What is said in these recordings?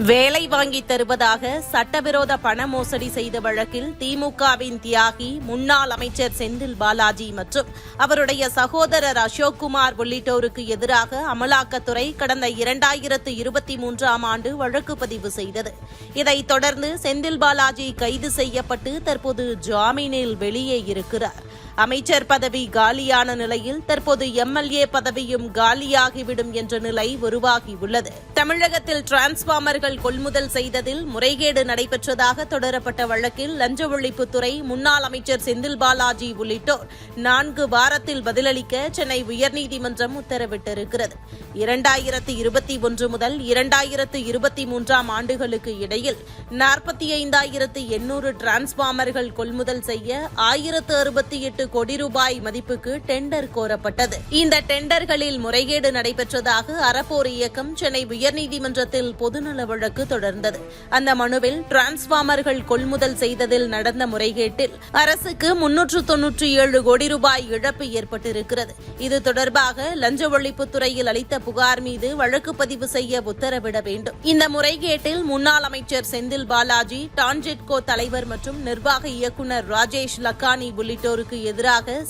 வேலை வாங்கி தருவதாக சட்டவிரோத பண மோசடி செய்த வழக்கில் திமுகவின் தியாகி முன்னாள் அமைச்சர் செந்தில் பாலாஜி மற்றும் அவருடைய சகோதரர் அசோக்குமார் உள்ளிட்டோருக்கு எதிராக அமலாக்கத்துறை கடந்த இரண்டாயிரத்து இருபத்தி மூன்றாம் ஆண்டு வழக்கு பதிவு செய்தது. இதைத் தொடர்ந்து செந்தில் பாலாஜி கைது செய்யப்பட்டு தற்போது ஜாமீனில் வெளியே இருக்கிறார். அமைச்சர் பதவி காலியான நிலையில் தற்போது எம்எல்ஏ பதவியும் காலியாகிவிடும் என்ற நிலை உருவாகியுள்ளது. தமிழகத்தில் டிரான்ஸ்பார்மர்கள் கொள்முதல் செய்ததில் முறைகேடு நடைபெற்றதாக தொடரப்பட்ட வழக்கில் லஞ்ச ஒழிப்புத்துறை முன்னாள் அமைச்சர் செந்தில் பாலாஜி உள்ளிட்டோர் நான்கு வாரத்தில் பதிலளிக்க சென்னை உயர்நீதிமன்றம் உத்தரவிட்டிருக்கிறது. இரண்டாயிரத்து இருபத்தி ஒன்று முதல் இரண்டாயிரத்து இருபத்தி மூன்றாம் ஆண்டுகளுக்கு இடையில் நாற்பத்தி ஐந்தாயிரத்து எண்ணூறு டிரான்ஸ்பார்மர்கள் கொள்முதல் செய்ய ஆயிரத்து அறுபத்தி எட்டு கோடி ரூபாய் மதிப்புக்கு டெண்டர் கோரப்பட்டது. இந்த டெண்டர்களில் முறைகேடு நடைபெற்றதாக அறப்போர் இயக்கம் சென்னை உயர்நீதிமன்றத்தில் பொதுநல வழக்கு தொடர்ந்தது. அந்த மனுவில் டிரான்ஸ்பார்மர்கள் கொள்முதல் செய்ததில் நடந்த முறைகேட்டில் அரசுக்கு முன்னூற்று தொன்னூற்றி ஏழு கோடி ரூபாய் இழப்பு ஏற்பட்டிருக்கிறது. இது தொடர்பாக லஞ்ச ஒழிப்புத்துறையில் அளித்த புகார் மீது வழக்கு பதிவு செய்ய உத்தரவிட வேண்டும். இந்த முறைகேட்டில் முன்னாள் அமைச்சர் செந்தில் பாலாஜி டான்ஜெட்கோ தலைவர் மற்றும் நிர்வாக இயக்குநர் ராஜேஷ் லக்கானி உள்ளிட்டோருக்கு எதிராக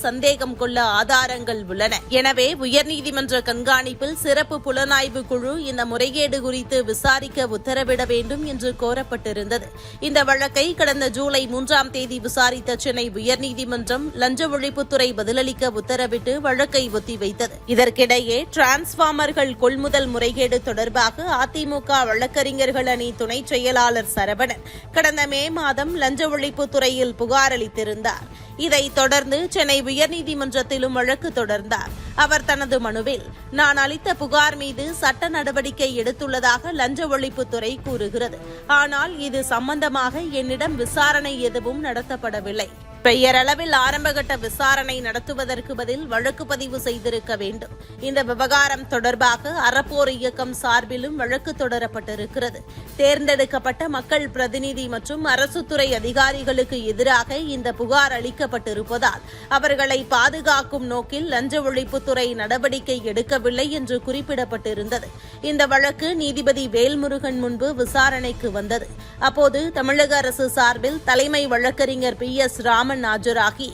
சந்தேகம் கொள்ள ஆதாரங்கள் உள்ளன. எனவே உயர்நீதிமன்ற கண்காணிப்பில் சிறப்பு புலனாய்வு குழு இந்த முறைகேடு குறித்து விசாரிக்க உத்தரவிட வேண்டும் என்று கோரப்பட்டிருந்தது. இந்த வழக்கை கடந்த ஜூலை மூன்றாம் தேதி விசாரித்த சென்னை உயர்நீதிமன்றம் லஞ்ச ஒழிப்புத்துறை பதிலளிக்க உத்தரவிட்டு வழக்கை ஒத்திவைத்தது. இதற்கிடையே டிரான்ஸ்பார்மர்கள் கொள்முதல் முறைகேடு தொடர்பாக அதிமுக வழக்கறிஞர்கள் அணி துணை செயலாளர் சரவணன் கடந்த மே மாதம் லஞ்ச ஒழிப்புத்துறையில் புகார் அளித்திருந்தார். இதைத் தொடர்ந்து சென்னை உயர்நீதிமன்றத்திலும் வழக்கு தொடர்ந்தார். அவர் தனது மனுவில் நான் அளித்த புகார் மீது சட்ட நடவடிக்கை எடுத்துள்ளதாக லஞ்ச ஒழிப்புத்துறை கூறுகிறது. ஆனால் இது சம்பந்தமாக என்னிடம் விசாரணை எதுவும் நடத்தப்படவில்லை. பெயரளவில் ஆரம்பகட்ட விசாரணை நடத்துவதற்கு பதில் வழக்கு பதிவு செய்திருக்க வேண்டும். இந்த விவகாரம் தொடர்பாக அறப்போர் இயக்கம் சார்பிலும் வழக்கு தொடரப்பட்டிருக்கிறது. தேர்ந்தெடுக்கப்பட்ட மக்கள் பிரதிநிதி மற்றும் அரசுத்துறை அதிகாரிகளுக்கு எதிராக இந்த புகார் அளிக்கப்பட்டிருப்பதால் அவர்களை பாதுகாக்கும் நோக்கில் லஞ்ச ஒழிப்பு காவல்துறை நடவடிக்கை எடுக்கவில்லை என்று குறிப்பிடப்பட்டிருந்தது. இந்த வழக்கு நீதிபதி வேல்முருகன் முன்பு விசாரணைக்கு வந்தது. அப்போது தமிழக அரசு சார்பில் தலைமை வழக்கறிஞர் பி எஸ் ராமன் ஆஜராகி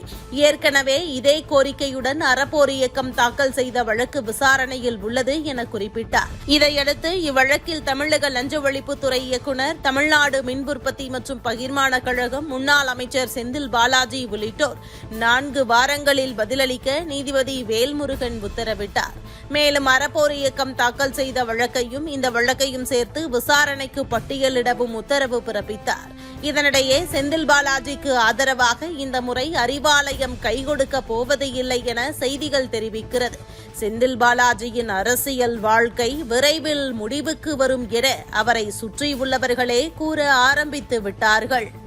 ஏற்கனவே இதே கோரிக்கையுடன் அறப்போர் இயக்கம் தாக்கல் செய்த வழக்கு விசாரணையில் உள்ளது என குறிப்பிட்டார். இதையடுத்து இவ்வழக்கில் தமிழக லஞ்ச ஒழிப்புத்துறை இயக்குநர் தமிழ்நாடு மின் உற்பத்தி மற்றும் பகிர்மான கழகம் முன்னாள் அமைச்சர் செந்தில் பாலாஜி உள்ளிட்டோர் நான்கு வாரங்களில் பதிலளிக்க நீதிபதி வேல்முருகன் உத்தரவிட்டார். மேலும் அறப்போர் இயக்கம் தாக்கல் செய்த வழக்கையும் இந்த வழக்கையும் சேர்த்து விசாரணைக்கு பட்டியலிடவும் உத்தரவு பிறப்பித்தார். இதனிடையே செந்தில் பாலாஜிக்கு ஆதரவாக இந்த முறை அறிவாலயம் கைகொடுக்க போவது இல்லை என செய்திகள் தெரிவிக்கிறது. செந்தில் பாலாஜியின் அரசியல் வாழ்க்கை விரைவில் முடிவுக்கு வரும் என அவரை சுற்றியுள்ளவர்களே கூற ஆரம்பித்து விட்டார்கள்.